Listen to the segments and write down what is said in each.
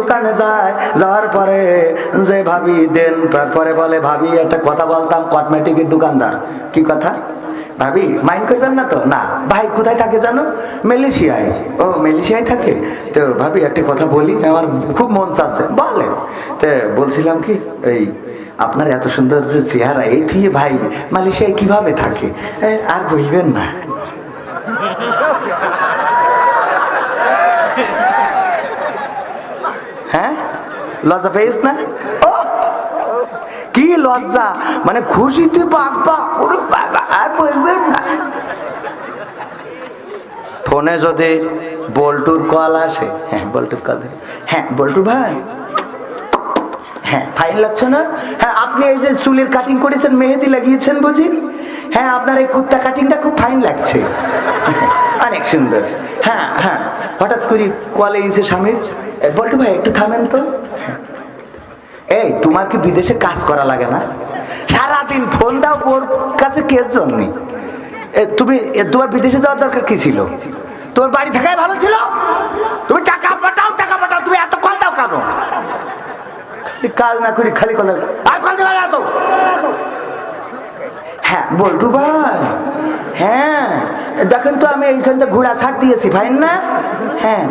দোকানে যায়, যাওয়ার পরে যে ভাবি দেন তারপরে বলে, ভাবি, একটা কথা বলতাম কসমেটিকের দোকানদার। কি কথা? ভাবি মাইন্ড করবেন না তো? না। ভাই, কোথায় থাকে জানো? মালয়েশিয়ায়। ও, মালয়েশিয়ায় থাকে? তো ভাবি, একটা কথা বলি, আমার খুব মন চাচ্ছে। বলেন। তো বলছিলাম কি, এই আপনার এত সুন্দর যে চেহারা এই থুয়ে ভাই, মালয়েশিয়ায় কীভাবে থাকে? আর বলবেন না। লজ্জা পেয়েছ না? কি লজ্জা? মানে খুশিতে ফোনে যদি বল্টুর কল আসে হ্যাঁ বল্টুর কল হ্যাঁ বল্টু ভাই। হ্যাঁ ফাইন লাগছে না? হ্যাঁ আপনি এই যে চুলের কাটিং করেছেন, মেহেদি লাগিয়েছেন বুঝি? হ্যাঁ আপনার এই কুর্তা কাটিংটা খুব ফাইন লাগছে। অনেক সুন্দর। হ্যাঁ হ্যাঁ। হঠাৎ করে এসে স্বামী "এ, বল্টু ভাই একটু থামেন তো। এই তোমার কি বিদেশে কাজ করা লাগে না? সারাদিন ফোন দাও ওর কাছে কে জন্যে? তুমি তোমার বিদেশে যাওয়ার দরকার কি ছিল? তোমার বাড়ি থাকাই ভালো ছিল? তুমি টাকা পাঠাও টাকা পাঠাও তুমি এত কল দাও কেন? কাজ না করি খালি কল। আর কল দেবে না তো? হ্যাঁ বল্টু ভাই। হ্যাঁ দেখেন তো আমি এইখানটা ঘোড়া ছাড় দিয়েছি, ভাই না? হ্যাঁ।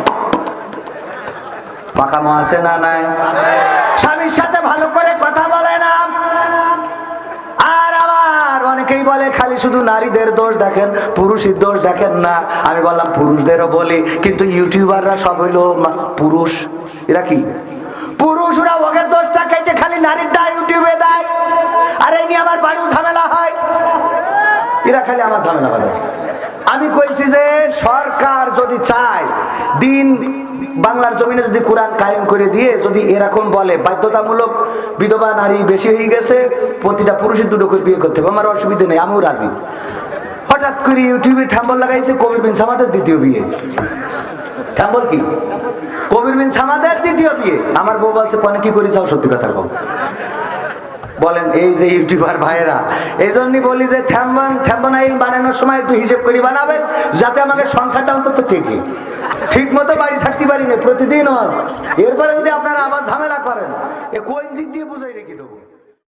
পাকামো আছে না নাই? স্বামীর সাথে ভালো করে কথা বলে না। আর আবার অনেকেই বলে, খালি শুধু নারীদের দোষ দেখেন, পুরুষের দোষ দেখেন না। আমি বললাম, পুরুষদেরও বলি, কিন্তু ইউটিউবাররা সব হইল পুরুষ। এরা কি? পুরুষরা ওকে দোষটা কেটে খালি নারীরটা ইউটিউবে দেয়। আর এই নিয়ে আমার বাড়িও ঝামেলা এরা খালি আমার ঝামেলা বাঁধে। আমি কইছি যে সরকার যদি চায়, দিন বাংলার জমিনে যদি কোরআন কায়েম করে দিয়ে যদি এরকম বলে, বাধ্যতামূলক বিধবা নারী বেশি হয়ে গেছে, প্রতিটা পুরুষের দুটো করে বিয়ে করতে হবে, আমার অসুবিধা নেই, আমিও রাজি। হঠাৎ করে ইউটিউবে থাম্বল লাগাইছে, কবির বিন সামাদের দ্বিতীয় বিয়ে। থাম্বল কি? কবির বিন সামাদের দ্বিতীয় বিয়ে। আমার বউ বলছে কনে কি করি চাও সত্যি কথা কম বলেন, এই যে ইউটিউবার ভাইয়েরা এই জন্যই বলি যে থ্যাম্বন, থ্যাম্বনাইল বানানোর সময় একটু হিসেব করে বানাবেন, যাতে আমাকে সংখ্যাটা অন্তত থেকে ঠিক মতো বাড়ি থাকতে পারি না প্রতিদিন এরপরে যদি আপনারা আবার ঝামেলা করেন, এ কোন দিক দিয়ে বুঝাই রেখে দেবো?